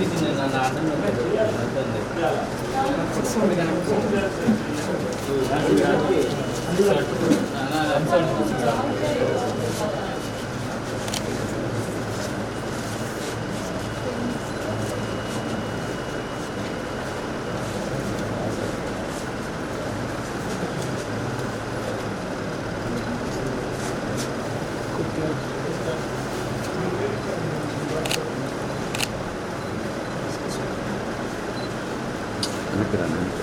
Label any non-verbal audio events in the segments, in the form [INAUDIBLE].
I'm sorry. Net బా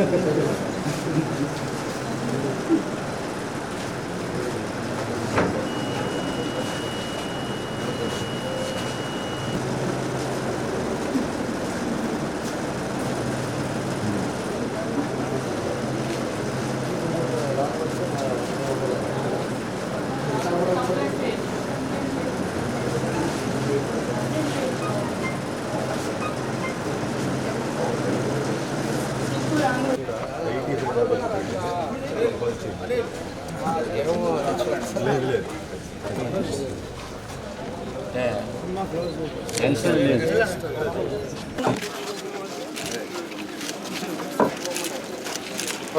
私。[LAUGHS] tension లేదు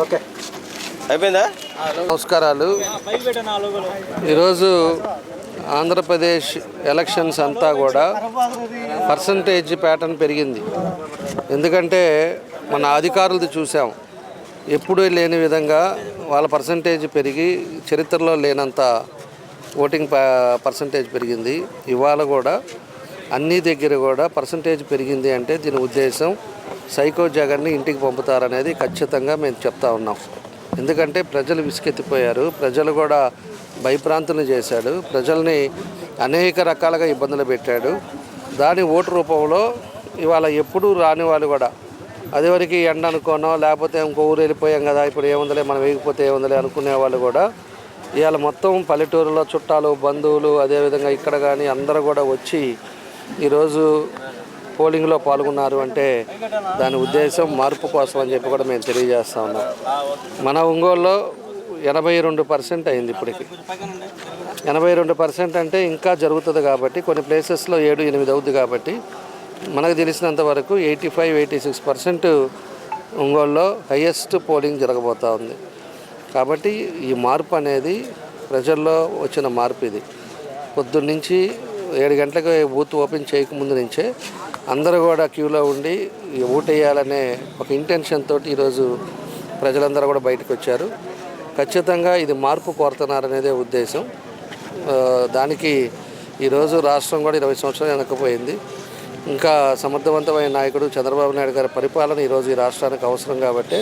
okay. అయిపోయిందా? నమస్కారాలు. ఈరోజు ఆంధ్రప్రదేశ్ ఎలక్షన్స్ అంతా కూడా పర్సంటేజ్ ప్యాటర్న్ పెరిగింది. ఎందుకంటే మన అధికారులది చూసాం. ఎప్పుడూ లేని విధంగా వాళ్ళ పర్సంటేజ్ పెరిగి చరిత్రలో లేనంత ఓటింగ్ పర్సంటేజ్ పెరిగింది. ఇవాళ కూడా అన్ని దగ్గర కూడా పర్సంటేజ్ పెరిగింది అంటే దీని ఉద్దేశం సైకో జగన్ని ఇంటికి పంపుతారనేది ఖచ్చితంగా మేము చెప్తా ఉన్నాం. ఎందుకంటే ప్రజలు విసుకెత్తిపోయారు. ప్రజలు కూడా భయప్రాంతులు చేశాడు. ప్రజల్ని అనేక రకాలుగా ఇబ్బందులు పెట్టాడు. దాని ఓటు రూపంలో ఇవాళ ఎప్పుడూ రాని వాళ్ళు కూడా అదివరకు ఎండ అనుకోనో లేకపోతే ఇంకో ఊరు వెళ్ళిపోయాం కదా ఇప్పుడు ఏముందలే మనం వేగిపోతే ఏముందలే అనుకునే వాళ్ళు కూడా ఇవాళ మొత్తం పల్లెటూరులో చుట్టాలు బంధువులు అదేవిధంగా ఇక్కడ కానీ అందరూ కూడా వచ్చి ఈరోజు పోలింగ్లో పాల్గొన్నారు అంటే దాని ఉద్దేశం మార్పు కోసం అని చెప్పి కూడా మేము తెలియజేస్తా ఉన్నాం. మన ఒంగోలులో ఎనభై రెండు పర్సెంట్ అయింది ఇప్పటికి. ఎనభై రెండు పర్సెంట్ అంటే ఇంకా జరుగుతుంది కాబట్టి కొన్ని ప్లేసెస్లో ఏడు ఎనిమిది అవుద్ది కాబట్టి మనకు తెలిసినంత వరకు eighty five eighty six percent ఒంగోలులో హయ్యెస్ట్ పోలింగ్ జరగబోతూ ఉంది. కాబట్టి ఈ మార్పు అనేది ప్రజల్లో వచ్చిన మార్పు ఇది. పొద్దున్నుంచి ఏడు గంటలకు బూత్ ఓపెన్ చేయకముందు నుంచే అందరూ కూడా క్యూలో ఉండి ఓటేయాలనే ఒక ఇంటెన్షన్ తోటి ఈరోజు ప్రజలందరూ కూడా బయటకు వచ్చారు. ఖచ్చితంగా ఇది మార్పు కోరుతున్నారనేదే ఉద్దేశం. దానికి ఈరోజు రాష్ట్రం కూడా ఇరవై సంవత్సరాలు వెనకపోయింది. ఇంకా సమర్థవంతమైన నాయకుడు చంద్రబాబు నాయుడు గారి పరిపాలన ఈరోజు ఈ రాష్ట్రానికి అవసరం కాబట్టి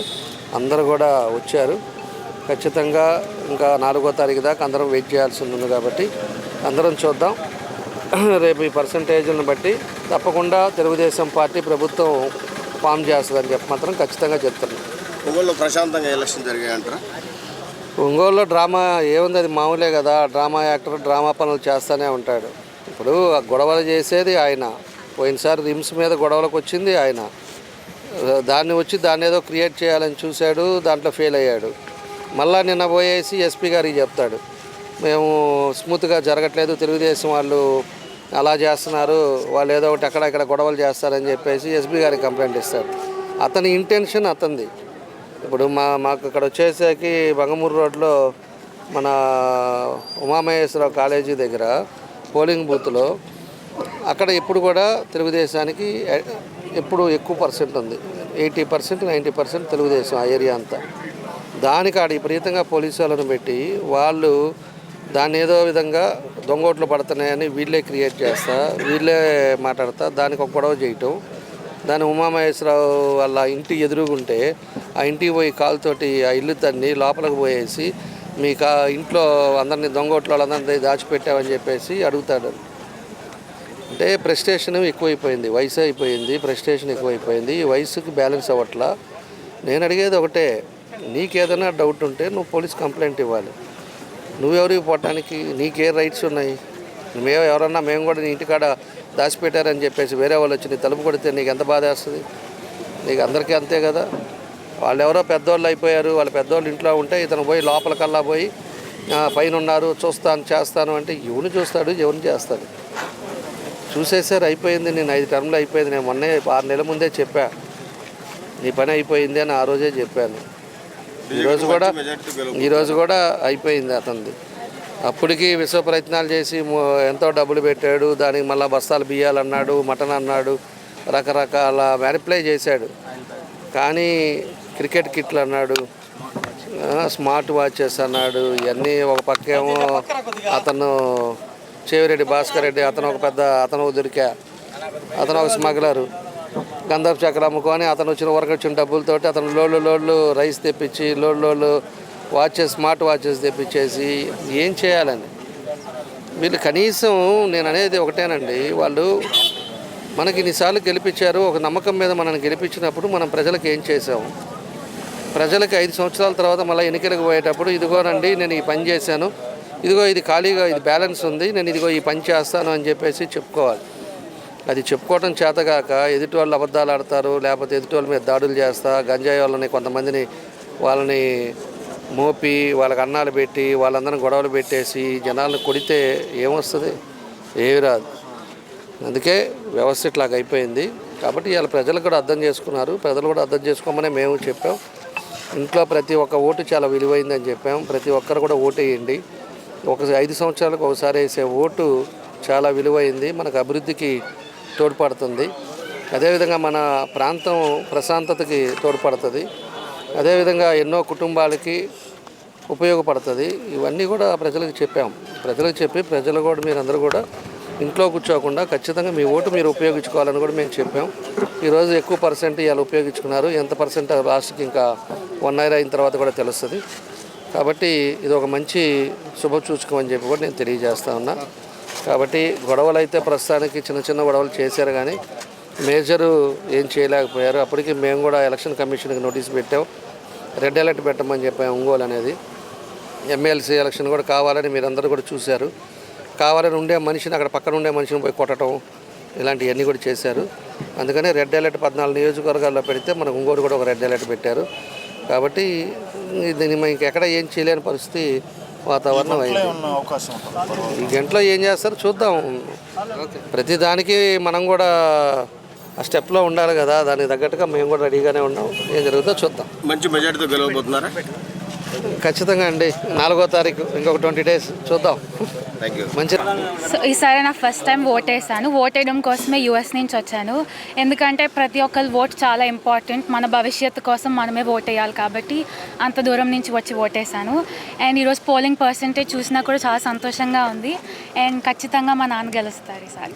అందరూ కూడా వచ్చారు. ఖచ్చితంగా ఇంకా నాలుగో తారీఖు దాకా అందరం వెయిట్ చేయాల్సి ఉంది కాబట్టి అందరం చూద్దాం. [CLEARS THROAT] రేపు ఈ పర్సంటేజ్లను బట్టి తప్పకుండా తెలుగుదేశం పార్టీ ప్రభుత్వం ఫామ్ చేస్తుందని చెప్పి మాత్రం ఖచ్చితంగా చెప్తున్నాను ఒంగోలులో ప్రశాంతంగా ఎలక్షన్ జరిగాయంటారా? ఒంగోలులో డ్రామా ఏముంది? అది మామూలే కదా. డ్రామా యాక్టర్ డ్రామా పనులు చేస్తూనే ఉంటాడు. ఇప్పుడు ఆ గొడవలు చేసేది ఆయన. పోయినసారి రిమ్స్ మీద గొడవలకు వచ్చింది ఆయన. దాన్ని వచ్చి దాన్ని ఏదో క్రియేట్ చేయాలని చూశాడు. దాంట్లో ఫెయిల్ అయ్యాడు. మళ్ళా నిన్న పోయేసి ఎస్పీ గారికి చెప్తాడు. మేము స్మూత్గా జరగట్లేదు తెలుగుదేశం వాళ్ళు అలా చేస్తున్నారు వాళ్ళు ఏదో ఒకటి అక్కడ ఇక్కడ గొడవలు చేస్తారని చెప్పేసి ఎస్పీ గారికి కంప్లైంట్ ఇస్తారు. అతని ఇంటెన్షన్ అతనిది. ఇప్పుడు మా మాకు ఇక్కడ వచ్చేసరికి బంగమూరు రోడ్లో మన ఉమామహేశ్వరరావు కాలేజీ దగ్గర పోలింగ్ బూత్లో అక్కడ ఎప్పుడు కూడా తెలుగుదేశానికి ఎప్పుడు ఎక్కువ పర్సెంట్ ఉంది. Eighty percent ninety percent Telugu Desam ఆ ఏరియా అంతా. దానికి ఆడ విపరీతంగా పోలీసు వాళ్ళను పెట్టి వాళ్ళు దాన్ని ఏదో విధంగా దొంగోట్లు పడుతున్నాయని వీళ్ళే క్రియేట్ చేస్తా వీళ్ళే మాట్లాడతా దానికి ఒక గొడవ చేయటం. దాని ఉమామహేశ్వరరావు వాళ్ళ ఇంటి ఎదురుగుంటే ఆ ఇంటికి పోయి కాలుతోటి ఆ ఇల్లు తన్ని లోపలికి పోయేసి మీ కా ఇంట్లో అందరినీ దొంగోట్లు వాళ్ళందరినీ దాచిపెట్టామని చెప్పేసి అడుగుతాడు. అంటే ప్రెస్టేషన్ ఎక్కువైపోయింది వయసు అయిపోయింది ప్రెస్టేషన్ ఎక్కువైపోయింది ఈ వయసుకి బ్యాలెన్స్ అవ్వట్లా. నేను అడిగేది ఒకటే నీకేదైనా డౌట్ ఉంటే నువ్వు పోలీస్ కంప్లైంట్ ఇవ్వాలి. నువ్వెవరికి పోవటానికి? నీకే రైట్స్ ఉన్నాయి. మేము ఎవరన్నా మేము కూడా నీ ఇంటికాడ దాచిపెట్టారని చెప్పేసి వేరే వాళ్ళు వచ్చి నీ తలుపు కొడితే నీకు ఎంత బాధ వేస్తుంది? నీకు అందరికీ అంతే కదా. వాళ్ళు ఎవరో పెద్దోళ్ళు అయిపోయారు. వాళ్ళ పెద్దోళ్ళు ఇంట్లో ఉంటే ఇతను పోయి లోపలికల్లా పోయి పైన ఉన్నారు చూస్తాను చేస్తాను అంటే ఎవరిని చూస్తాడు? ఎవరిని చేస్తాడు? చూసేసారు అయిపోయింది. నేను ఐదు టర్మ్లు అయిపోయింది. నేను మొన్నే ఆరు నెలల ముందే చెప్పా. నీ పని అయిపోయింది అని ఆ రోజే చెప్పాను. ఈరోజు కూడా ఈరోజు కూడా అయిపోయింది అతనిది. అప్పటికి విశ్వ ప్రయత్నాలు చేసి ఎంతో డబ్బులు పెట్టాడు దానికి మళ్ళీ బస్తాలు బియ్యాలు అన్నాడు మటన్ అన్నాడు రకరకాల మ్యానిప్లై చేశాడు. కానీ క్రికెట్ కిట్లు అన్నాడు స్మార్ట్ వాచెస్ అన్నాడు ఇవన్నీ ఒక పక్కేమో అతను చెవిరెడ్డి భాస్కర్ రెడ్డి అతను ఒక పెద్ద అతను దొరికా అతను ఒక స్మగ్లరు. గంధపు చక్ర అమ్ముకొని అతను వచ్చిన వరకు వచ్చిన డబ్బులతోటి అతను లోడ్లు లోడ్లు రైస్ తెప్పించి లోడ్ లోడ్లు వాచెస్ స్మార్ట్ వాచెస్ తెప్పించేసి ఏం చేయాలని? వీళ్ళు కనీసం నేను అనేది ఒకటేనండి. వాళ్ళు మనకి ఇన్నిసార్లు గెలిపించారు ఒక నమ్మకం మీద మనల్ని గెలిపించినప్పుడు మనం ప్రజలకు ఏం చేసాము ప్రజలకు ఐదు సంవత్సరాల తర్వాత మళ్ళీ ఎన్నికలకు పోయేటప్పుడు ఇదిగోనండి నేను ఈ పని చేశాను. ఇదిగో ఇది ఖాళీగా ఇది బ్యాలెన్స్ ఉంది నేను ఇదిగో ఈ పని చేస్తాను అని చెప్పేసి చెప్పుకోవాలి. అది చెప్పుకోవటం చేతగాక ఎదుటి వాళ్ళు అబద్ధాలు ఆడతారు లేకపోతే ఎదుటి వాళ్ళ మీద దాడులు చేస్తా గంజాయి వాళ్ళని కొంతమందిని వాళ్ళని మోపి వాళ్ళకి అన్నాలు పెట్టి వాళ్ళందరిని గొడవలు పెట్టేసి జనాలను కొడితే ఏమొస్తుంది? ఏమి రాదు. అందుకే వ్యవస్థ ఇట్లాగ అయిపోయింది. కాబట్టి ఇవాళ ప్రజలు కూడా అర్థం చేసుకున్నారు. ప్రజలు కూడా అర్థం చేసుకోమని మేము చెప్పాం. ఇంట్లో ప్రతి ఒక్క ఓటు చాలా విలువైందని చెప్పాం. ప్రతి ఒక్కరు కూడా ఓటు వేయండి. ఒక ఐదు సంవత్సరాలకు ఒకసారి వేసే ఓటు చాలా విలువైంది. మనకు అభివృద్ధికి తోడ్పడుతుంది. అదేవిధంగా మన ప్రాంతం ప్రశాంతతకి తోడ్పడుతుంది. అదేవిధంగా ఎన్నో కుటుంబాలకి ఉపయోగపడుతుంది. ఇవన్నీ కూడా ప్రజలకు చెప్పాం. ప్రజలకు చెప్పి ప్రజలు కూడా మీరందరూ కూడా ఇంట్లో కూర్చోకుండా ఖచ్చితంగా మీ ఓటు మీరు ఉపయోగించుకోవాలని కూడా మేము చెప్పాం. ఈరోజు ఎక్కువ పర్సెంట్ ఇవాళ ఉపయోగించుకున్నారు. ఎంత పర్సెంట్ లాస్ట్కి ఇంకా వన్ ఇయర్ అయిన తర్వాత కూడా తెలుస్తుంది. కాబట్టి ఇది ఒక మంచి శుభసూచకం అని చెప్పి కూడా నేను తెలియజేస్తా ఉన్నా. కాబట్టి గొడవలు అయితే ప్రస్తుతానికి చిన్న చిన్న గొడవలు చేశారు కానీ మేజరు ఏం చేయలేకపోయారు. అప్పటికి మేము కూడా ఎలక్షన్ కమిషన్కి నోటీస్ పెట్టాం. రెడ్ అలర్ట్ పెట్టమని చెప్పాం ఒంగోలు అనేది. ఎమ్మెల్సీ ఎలక్షన్ కూడా కావాలని మీరందరూ కూడా చూశారు. కావాలని ఉండే మనిషిని అక్కడ పక్కన ఉండే మనిషిని పోయి కొట్టడం ఇలాంటివన్నీ కూడా చేశారు. అందుకని రెడ్ అలర్ట్ పద్నాలుగు నియోజకవర్గాల్లో పెడితే మనకు ఒంగోలు కూడా ఒక రెడ్ అలర్ట్ పెట్టారు. కాబట్టి దీన్ని ఇంకెక్కడ ఏం చేయలేని పరిస్థితి వాతావరణం అయింది. ఉన్న అవకాశం ఉంటుంది. ఈ గంటలో ఏం చేస్తారో చూద్దాం. ప్రతి దానికి మనం కూడా ఆ స్టెప్లో ఉండాలి కదా దానికి తగ్గట్టుగా మేము కూడా రెడీగానే ఉన్నాం. ఏం జరుగుతుందో చూద్దాం. మంచి మెజార్టీతో గెలవబోతున్నారా? ఖచ్చితంగా అండి. నాలుగో తారీఖు ఇంకొక ట్వంటీ డేస్ చూద్దాం. మంచి సో ఈసారి నా ఫస్ట్ టైం ఓట్ వేసాను. ఓట్ వేయడం కోసమే యూఎస్ నుంచి వచ్చాను. ఎందుకంటే ప్రతి ఒక్కరు ఓట్ చాలా ఇంపార్టెంట్. మన భవిష్యత్తు కోసం మనమే ఓట్ వేయాలి కాబట్టి అంత దూరం నుంచి వచ్చి ఓటేసాను అండ్ ఈరోజు పోలింగ్ పర్సంటేజ్ చూసినా కూడా చాలా సంతోషంగా ఉంది. అండ్ ఖచ్చితంగా మా నాన్న గెలుస్తారు ఈసారి.